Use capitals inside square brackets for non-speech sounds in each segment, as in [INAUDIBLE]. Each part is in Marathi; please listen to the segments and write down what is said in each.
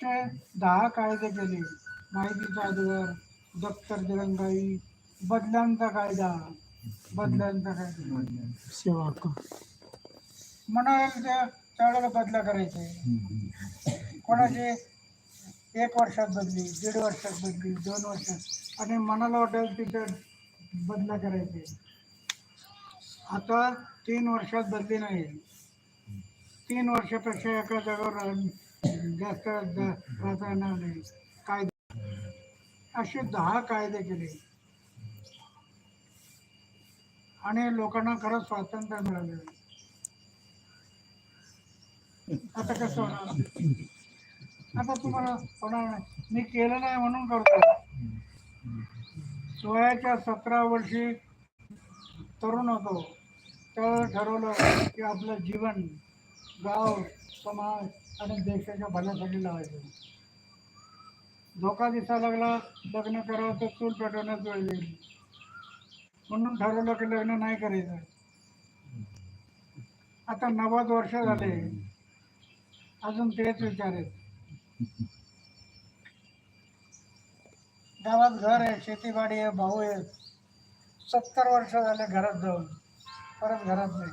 ते दहा कायदे केले. माहितीचा अधिकार दप्तर दिरंगाई बदल्यांचा कायदा. बदल्यांचा कायदा. सेवा म्हणाल त्यावेळेला बदल्या करायचे. कोणाचे? एक वर्षात बदली दीड वर्षात बदली दोन वर्षात. आणि मनाला वाटेल तिथे बदल्या करायचे. आता तीन वर्षात बदली नाही. तीन वर्षापेक्षा एका जागेवर जास्त द- नाही कायदे असे दहा कायदे केले. आणि लोकांना खरंच स्वातंत्र्य मिळाले. आता कसं होणार? आता तुम्हाला होणार नाही. मी केलं नाही म्हणून करतो. सोळाच्या सतरा वर्षी तरुण होतो. तर ठरवलं की आपलं जीवन गाव समाज आणि देशाच्या भल्यासाठी लावायचं. धोका दिसायला लागला लग्न करावं तर चूल पेटवण्यात वेळ येईल म्हणून ठरवलं की लग्न नाही करायचं. आता नव्वद वर्ष झाले. अजून तेच विचार आहेत. गावात घर आहे शेतीबाडी आहे भाऊ आहे. सत्तर वर्ष झाले घरात जाऊन. परत घरात नाही.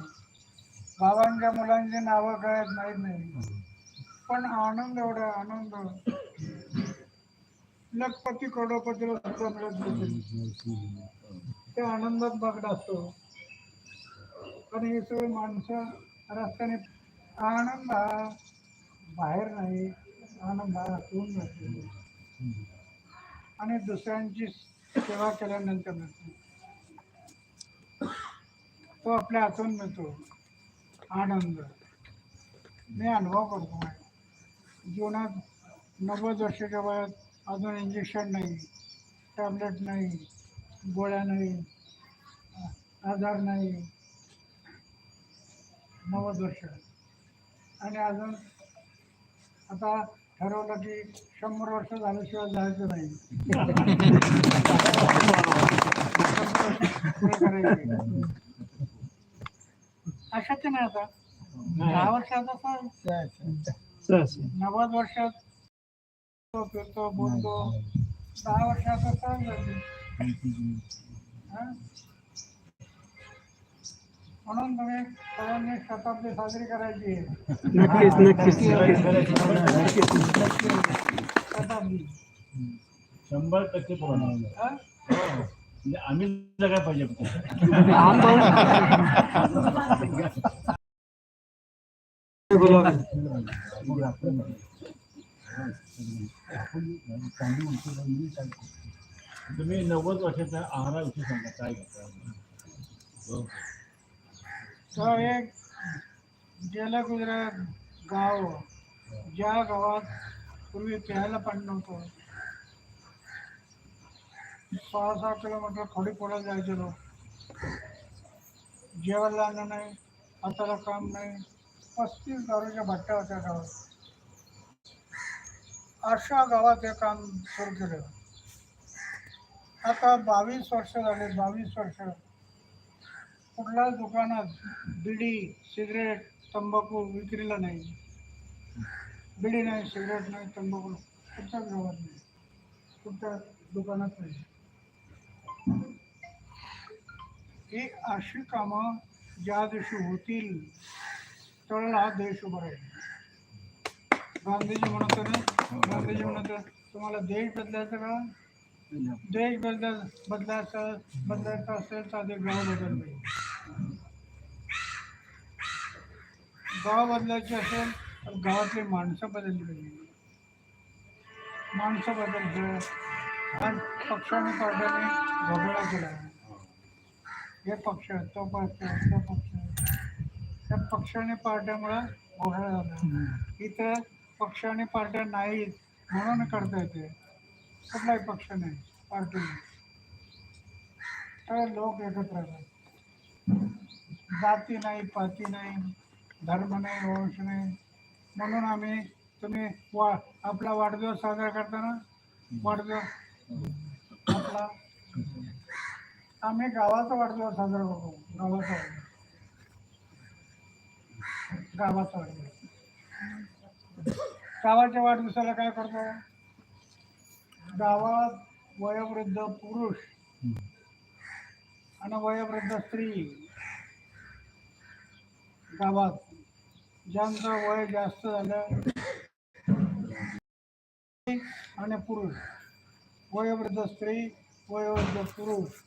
भावांच्या मुलांची नावं कळत माहीत नाही. पण आनंद एवढा आनंद. लखपती करोडपतीला सुद्धा मिळत नाही. त्या आनंदात बघत असतो. पण हे सगळे माणसं रस्त्याने आनंद हा बाहेर नाही आनंद हा आतून जातो. आणि दुसऱ्यांची सेवा केल्यानंतर मिळतो तो आपल्या हातून मिळतो. आनंद. मी अनुभव करतो. माझ्या जीवनात नव्वद वर्षाच्या वयात अजून इंजेक्शन नाही टॅबलेट नाही गोळ्या नाही आजार नाही. नव्वद वर्ष. आणि अजून आता ठरवलं की शंभर वर्ष झाल्याशिवाय जायचं नाही. अशक्य नाही आता. दहा वर्षात असं नव्वद वर्षात तो फिरतो बोलतो दहा वर्षात असं म्हणून तुम्ही सर्वांनी शताब्दी साजरी करायची नक्कीच नक्कीच नक्कीच. शताब्दी. शंभर टक्के पूर्ण आम्ही जगायला पाहिजे [LAUGHS] तुम्ही नव्वद वर्षाचा आहाराविषयी सांगा काय तो एक गेल्या गाव ज्या गावात पूर्वी प्यायला पाणी नव्हतं. सहा सहा किलोमीटर खोडी पोळा जायचे. लोक जेवायला अन्न नाही हाताला काम नाही. पस्तीस दारूच्या भट्ट्या होत्या गावात. अशा गावात हे काम सुरू केलं. आता बावीस वर्ष झाले बावीस वर्ष. कुठल्याच दुकानात बिडी सिगरेट तंबाखू विक्रीला नाही. बिडी नाही सिगरेट नाही तंबाखू कुठच्याच गावात नाही. कुठच्या दुकानात नाही. ही अशी कामं ज्या दिवशी होतील त्यावेळेला हा देश उभा राहील. गांधीजी म्हणत होते ना गांधीजी म्हणत तुम्हाला देश बदलायचा का? देश बदल बदलायचं बदलायचा असेल तर आधी गाव पाहिजे गाव बदलायचे असेल तर गावातली माणसं बदलली पाहिजे. माणसं बदलते. आणि पक्षाने पार्ट्याने घोटाळा केला हे पक्ष तो पक्ष तो पक्ष पक्षाने पार्ट्यामुळं घोटाळा झाला. इथं पक्ष आणि पार्ट्या नाहीत म्हणून करता येते कुठलाही पक्ष नाही पार्टी नाही. तर लोक एकत्र जाती नाही पाती नाही धर्म नाही वंश नाही. म्हणून आम्ही तुम्ही वा आपला वाढदिवस साजरा करताना वाढदिवस आपला आम्ही गावाचा वाढदिवस साजरा करतो गावाचा वाढदिवस. गावाचा वाढदिवस. गावाच्या वाढदिवसाला काय करतो? गावात वयोवृद्ध पुरुष आणि वयोवृद्ध स्त्री गावात ज्यांचं वय जास्त झालं आणि पुरुष वयोवृद्ध स्त्री वयोवृद्ध पुरुष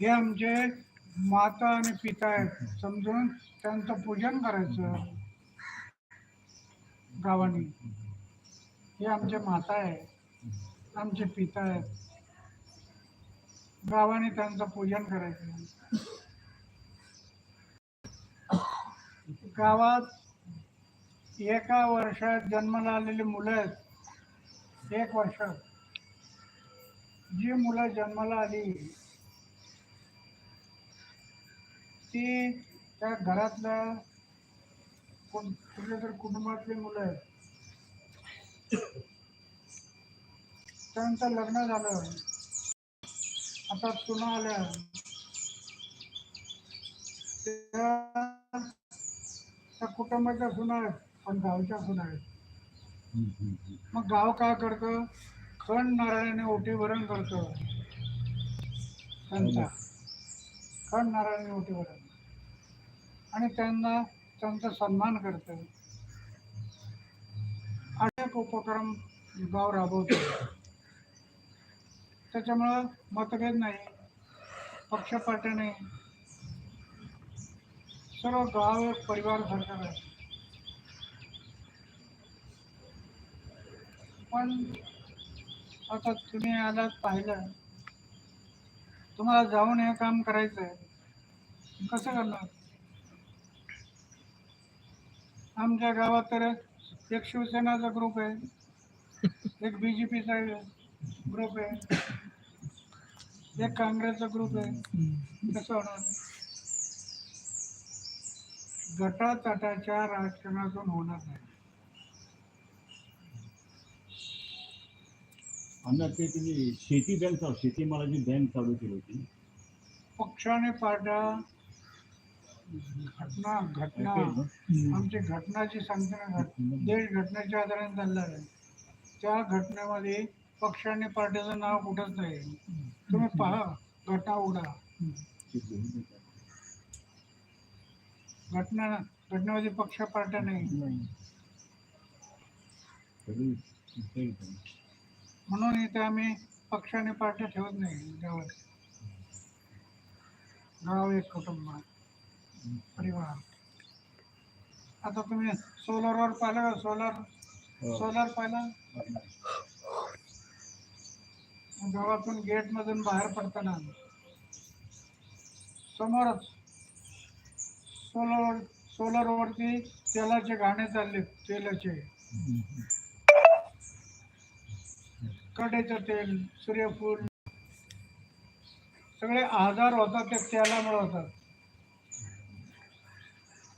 हे आमचे माता आणि पिता आहेत समजून त्यांचं पूजन करायचं गावाने. हे आमचे माता आहे आमचे पिता आहेत. गावाने त्यांचं पूजन करायचं. गावात एका वर्षात जन्माला आलेली मुलं आहेत. एक वर्षात. जी मुलं जन्माला आली ती त्या घरातल्या कोण कुठल्या तरी कुटुंबातली मुलं आहेत. त्यांचं लग्न झालं. आता सुना आल्या. त्या कुटुंबाच्या सुना आहेत पण गावच्या सुना आहेत. मग गाव काय करतं? खण नारळाने ओटी भरण करतं. त्यांचा. खण नारळाने ओटी भरण. आणि त्यांना त्यांचा सन्मान करतं अनेक उपक्रम गाव राबवतो त्याच्यामुळं मतभेद नाही पक्षपात नाही. सर्व गाव एक परिवार सरकार आहे पण आता तुम्ही आलात पाहिलं तुम्हाला जाऊन हे काम करायचं आहे कसं करणार? आमच्या गावात तर एक शिवसेनाचा ग्रुप आहे. एक बी जे पीचा ग्रुप आहे. एक काँग्रेसचा ग्रुप आहे. कसं होणार. गटातटाच्या राजकारणातून होणार नाही. ते तुम्ही शेती बँक चालू शेतीमालाची बँक चालू केली होती. पक्षाने पार्ट्या घटना घटना. आमची घटनाची सांगते ना घट- देश घटनेच्या आधाराने चालला आहे. त्या घटनेमध्ये पक्ष आणि पार्टीचं नाव कुठंच नाही. तुम्ही पहा घटना उघडा. घटना घटनेमध्ये पक्ष पार्ट्या नाही. म्हणून इथे आम्ही पक्ष आणि पार्ट्या ठेवत नाही. गावात. गाव एक कुटुंब. परिवार. आता तुम्ही सोलरवर पाहिलं का? सोलर हो. सोलर पाहिलं? गावातून गेट मधून बाहेर पडताना समोरच सोलर सोलरवरती तेलाचे गाणे चालले तेलाचे. कडेचं तेल सूर्यफूल. सगळे आजार होतात ते तेलामुळे होतात.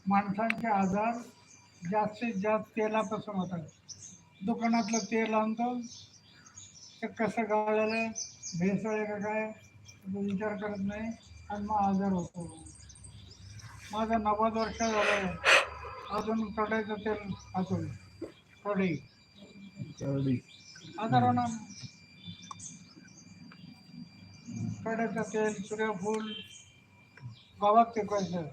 माणसांचे आजार जास्तीत जास्त तेलापासून होतात. दुकानातलं तेल आणतो. ते कसं गाळलेलं भेसळ आहे का काय? तो विचार करत नाही आणि मग आजार होतो. माझं नव्वद वर्ष झालं अजून कढईचं तेल खातोय. कढई. आजार होणार. कढईचं तेल सूर्यफूल गावात पिकवायचं.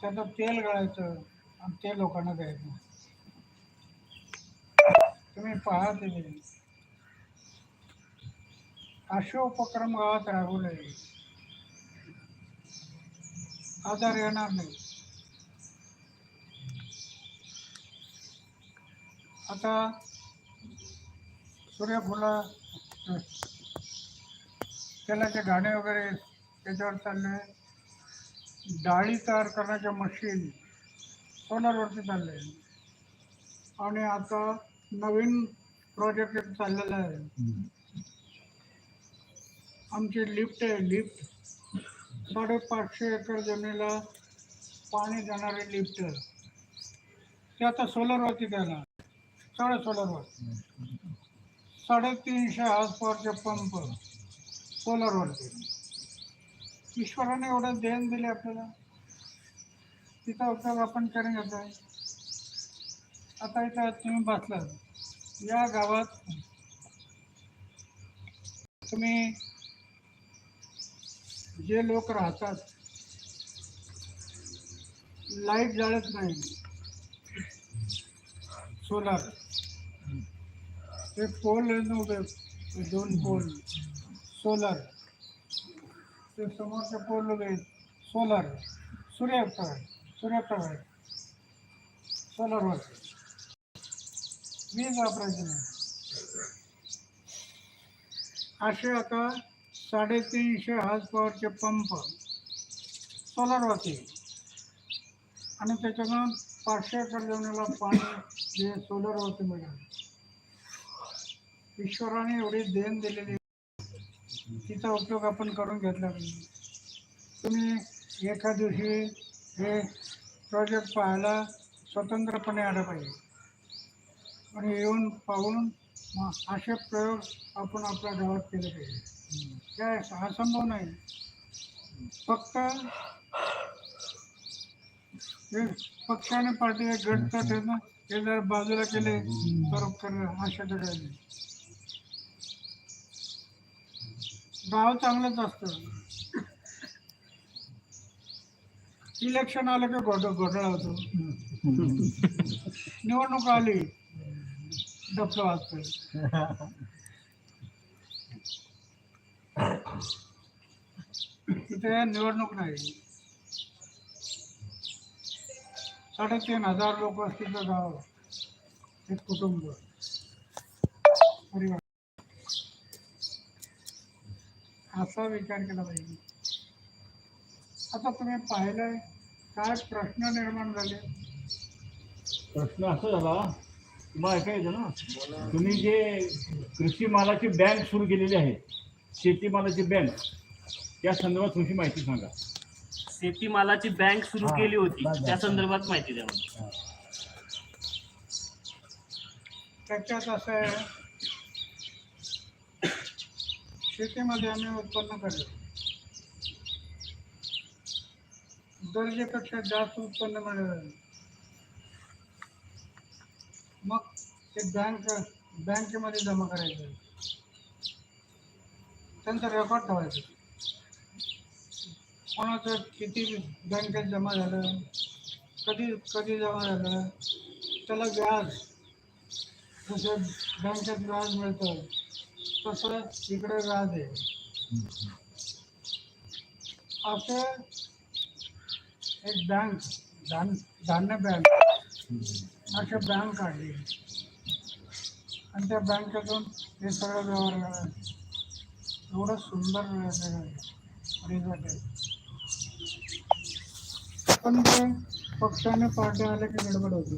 त्याचं तेल गळायचं आणि ते लोकांना द्यायचं. तुम्ही पहा ते असे उपक्रम गावात राबवले आजार येणार नाही. आता सूर्यफुला तेलाचे गाणे वगैरे त्याच्यावर चालले. डाळी तयार करण्याच्या मशीन सोलरवरती चालले. आणि आता नवीन प्रोजेक्ट एक चाललेला आहे. आमची लिफ्ट आहे. लिफ्ट साडेपाचशे एकर जमिनीला पाणी देणारी लिफ्ट ते आता सोलरवरती देणार साडे सोलरवर साडेतीनशे हार्स पॉवरचे पंप सोलरवरती ईश्वराने एवढं देण दिले आपल्याला तिचा उपयोग आपण करून आहे. आता इथं तुम्ही बसलं या गावात तुम्ही जे लोक राहतात लाइट जाळत नाही. सोलार. ते पोल उभे दोन पोल. सोलार. ते समोरचे पोल उभे सोलार सूर्यप्रकाश सूर्यप्रकाश सोलारवर वीज वापरायची नाही. असे आता साडेतीनशे हाज पॉवरचे पंप सोलारवरती आणि त्याच्यानं पाचशे एकर जमिनीला पाणी जे सोलरवरती मिळालं ईश्वराने एवढी देण दिलेली तिचा उपयोग आपण करून घेतला पाहिजे. तुम्ही एका दिवशी हे प्रोजेक्ट पाहायला स्वतंत्रपणे आलं पाहिजे. आणि येऊन पाहून असे प्रयोग आपण आपल्या गावात केले पाहिजे. काय असंभव नाही. फक्त पक्षाने पक्ष आणि पार्टी गट हे जर बाजूला केले तर तर अशा काय नाही गाव चांगलंच असतं. इलेक्शन आलं की घोट घोटाळा होतो. निवडणूक आली डबलं वाजत तिथे निवडणूक नाही. साडेतीन हजार लोक असतील तर गाव एक कुटुंब. परिवार. असा विचार केला पाहिजे. आता तुम्ही पाहिलंय काय प्रश्न निर्माण झाले? प्रश्न असा झाला तुम्हाला ऐकायचं ना? तुम्ही जे कृषी मालाची बँक सुरू केलेली आहे शेतीमालाची बँक त्या संदर्भात तुमची माहिती सांगा. शेतीमालाची बँक सुरू केली होती त्या संदर्भात माहिती द्या मला. त्याच्यात असं आहे शेतीमध्ये आम्ही उत्पन्न करतो. गरजेपेक्षा जास्त उत्पन्न मिळालं. मग ते बँक बँकेमध्ये जमा करायचं. त्यांचा रेकॉर्ड ठेवायचं. कोणाचं किती बँकेत जमा झालं कधी कधी जमा झालं त्याला व्याज जसं बँकेत व्याज मिळतं. तसं इकडे राहते. आहे असं एक बँक धान धान्य बँक अशा बँक काढली आणि त्या बँकेतून हे सगळं व्यवहार झाला. एवढं सुंदर रिझल्ट आहे पण ते पक्षाने पार्टी आले की गडबड होती.